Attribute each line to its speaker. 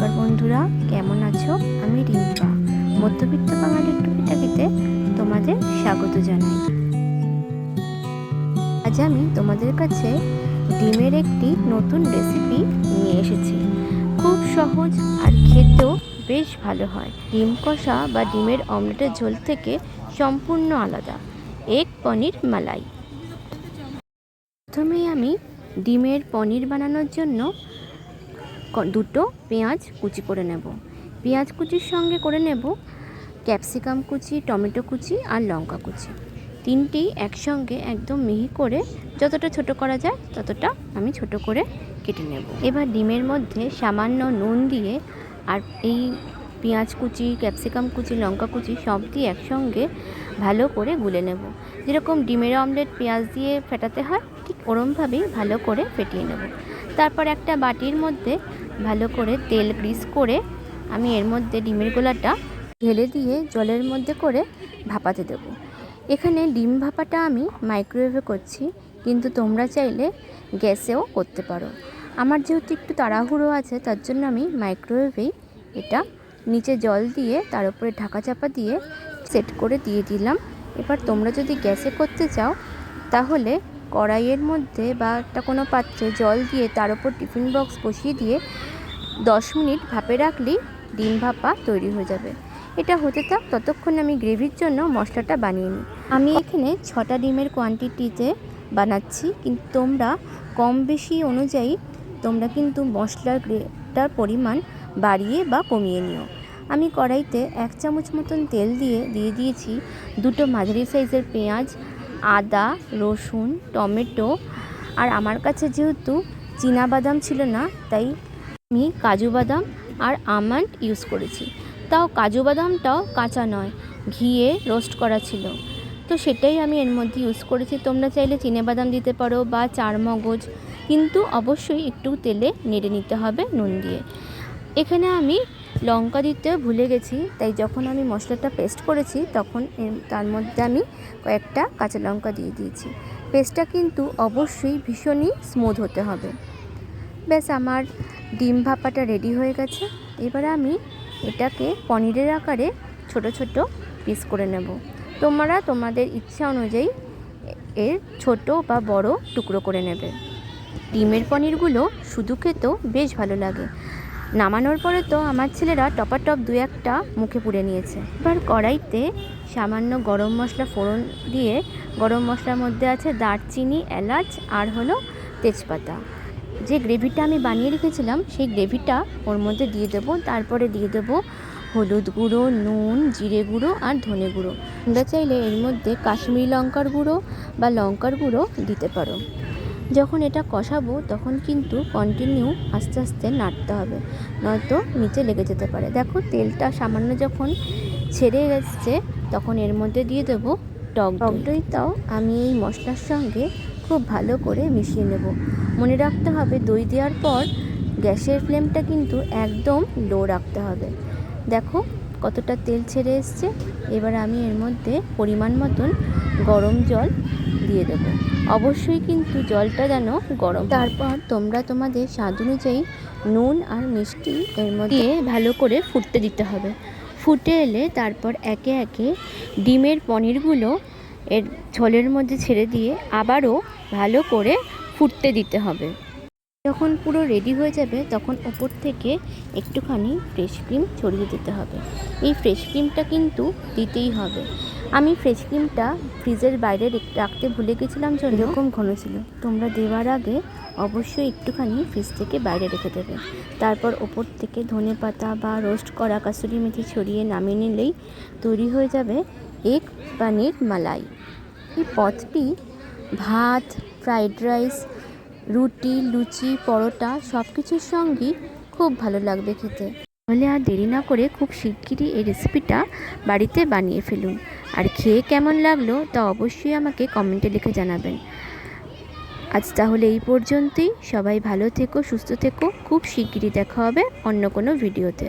Speaker 1: নমস্কার বন্ধুরা, কেমন আছো? আমি রিম্পা, মধ্যবিত্ত বাঙালির টুকিটাকিতে তোমাদের স্বাগত জানাই। আজ আমি তোমাদের কাছে ডিমের একটি নতুন রেসিপি নিয়ে এসেছি। খুব সহজ আর খেতেও বেশ ভালো হয়। ডিম কষা বা ডিমের অমলেটের ঝোল থেকে সম্পূর্ণ আলাদা। এগ পনির মালাই। প্রথমেই আমি ডিমের পনির বানানোর জন্য দুটো পেঁয়াজ কুচি করে নেব। পেঁয়াজ কুচির সঙ্গে করে নেব ক্যাপসিকাম কুচি, টমেটো কুচি আর লঙ্কা কুচি। তিনটি একসঙ্গে একদম মিহি করে যতটা ছোট করা যায় ততটা আমি ছোট করে কেটে নেব। এবার ডিমের মধ্যে সামান্য নুন দিয়ে আর এই পেঁয়াজ কুচি, ক্যাপসিকাম কুচি, লঙ্কা কুচি সব দিয়ে একসঙ্গে ভালো করে গুলে নেব। যেরকম ডিমের অমলেট পেঁয়াজ দিয়ে ফেটাতে হয়, ঠিক ওরমভাবেই ভালো করে ফেটিয়ে নেব। তারপর একটা বাটির মধ্যে ভালো করে তেল গ্রিস করে আমি এর মধ্যে ডিমের গোলাটা ঢেলে দিয়ে জলের মধ্যে করে ভাপাতে দেব। এখানে ডিম ভাপাটা আমি মাইক্রোওয়েভে করছি, কিন্তু তোমরা চাইলে গ্যাসেও করতে পারো। আমার যেহেতু একটু তাড়াহুড়ো আছে, তার জন্য আমি মাইক্রোওয়েভেই এটা নিচে জল দিয়ে, তার উপরে ঢাকা চাপা দিয়ে সেট করে দিয়ে দিলাম। এবার তোমরা যদি গ্যাসে করতে চাও, তাহলে কড়াইয়ের মধ্যে বা একটা কোনো পাত্রে জল দিয়ে তার উপর টিফিন বক্স বসিয়ে দিয়ে দশ মিনিট ভাপে রাখলেই ডিম ভাপা তৈরি হয়ে যাবে। এটা হতে থাক, ততক্ষণ আমি গ্রেভির জন্য মশলাটা বানিয়ে নিই। আমি এখানে ছটা ডিমের কোয়ান্টিটিতে বানাচ্ছি, কিন্তু তোমরা কম বেশি অনুযায়ী, তোমরা কিন্তু মশলার গ্রেটার পরিমাণ বাড়িয়ে বা কমিয়ে নিও। আমি কড়াইতে এক চামচ মতন তেল দিয়ে দিয়ে দিয়েছি দুটো মাঝারি সাইজের পেঁয়াজ, আদা, রসুন, টমেটো। আর আমার কাছে যেহেতু বাদাম ছিল না, তাই আমি কাজু বাদাম আর আমন্ড ইউজ করেছি। তাও কাজু বাদামটাও কাঁচা নয়, ঘিয়ে রোস্ট করা ছিল। তো সেটাই আমি এর মধ্যে ইউজ করেছি। তোমরা চাইলে বাদাম দিতে পারো বা চারমগজ, কিন্তু অবশ্যই একটু তেলে নেড়ে নিতে হবে নুন দিয়ে। এখানে আমি লঙ্কা দিতে ভুলে গেছি, তাই যখন আমি মশলাটা পেস্ট করেছি, তখন তার মধ্যে আমি কয়েকটা কাঁচা লঙ্কা দিয়ে দিয়েছি। পেস্টটা কিন্তু অবশ্যই ভীষণই স্মুথ হতে হবে। ব্যাস, আমার ডিম ভাপাটা রেডি হয়ে গেছে। এবার আমি এটাকে পনিরের আকারে ছোট ছোট পিস করে নেব। তোমরা তোমাদের ইচ্ছা অনুযায়ী এর ছোট বা বড় টুকরো করে নেবে। ডিমের পনিরগুলো শুধু খেতেও বেশ ভালো লাগে। নামানোর পরে তো আমার ছেলেরা টপার টপ দু একটা মুখে পুড়ে নিয়েছে। এবার কড়াইতে সামান্য গরম মশলা ফোড়ন দিয়ে গরম মশলার মধ্যে আছে দারচিনি, এলাচ আর হলো তেজপাতা। যে গ্রেভিটা আমি বানিয়ে রেখেছিলাম, সেই গ্রেভিটা ওর মধ্যে দিয়ে দেবো। তারপরে দিয়ে দেবো হলুদ গুঁড়ো, নুন, জিরে গুঁড়ো আর ধনে গুঁড়ো। তোমরা চাইলে এর মধ্যে কাশ্মীরি লঙ্কার গুঁড়ো বা লঙ্কার গুঁড়ো দিতে পারো। যখন এটা কষাবো তখন কিন্তু কন্টিনিউ আস্তে আস্তে নাড়তে হবে। নয়তো নিচে লেগে যেতে পারে। দেখো তেলটা সামান্য যখন ছেড়ে এসছে তখন এর মধ্যে দিয়ে দেবো টক টক দইটাও আমি এই মশলার সঙ্গে খুব ভালো করে মিশিয়ে নেব। মনে রাখতে হবে দই দেওয়ার পর গ্যাসের ফ্লেমটা কিন্তু একদম লো রাখতে হবে। দেখো কতটা তেল ছেড়ে এসছে। এবার আমি এর মধ্যে পরিমাণ মতন গরম জল দিয়ে দেবো। অবশ্যই কিন্তু জলটা যেন গরম তারপর তোমরা তোমাদের স্বাদ অনুযায়ী নুন আর মিষ্টি এর মধ্যে ভালো করে ফুটতে দিতে হবে। ফুটে এলে তারপর একে একে ডিমের পনিরগুলো এর ঝোলের মধ্যে ছেড়ে দিয়ে আবারও ভালো করে ফুটতে দিতে হবে। যখন পুরো রেডি হয়ে যাবে তখন ওপর থেকে একটুখানি ফ্রেশ ক্রিম ছড়িয়ে দিতে হবে। এই ফ্রেশ ক্রিমটা কিন্তু দিতেই হবে। আমি ফ্রেশ ক্রিমটা ফ্রিজের বাইরে রাখতে ভুলে গেছিলাম জন্য এরকম ঘন ছিল। তোমরা দেওয়ার আগে অবশ্যই একটুখানি ফ্রিজ থেকে বাইরে রেখে দেবে। তারপর ওপর থেকে ধনে পাতা বা রোস্ট করা কাসুরি মেথি ছড়িয়ে নামিয়ে নিলেই তৈরি হয়ে যাবে এগ পানির মালাই এই পদটি ভাত ফ্রাইড রাইস রুটি, লুচি, পরোটা সব কিছুর সঙ্গেই খুব ভালো লাগবে খেতে। তাহলে আর দেরি না করে খুব শিগগিরই এই রেসিপিটা বাড়িতে বানিয়ে ফেলুন। আর খেয়ে কেমন লাগল তা অবশ্যই আমাকে কমেন্টে লিখে জানাবেন। আজ তাহলে এই পর্যন্তই। সবাই ভালো থেকো, সুস্থ থেকো। খুব শিগগিরই দেখা হবে অন্য কোনো ভিডিওতে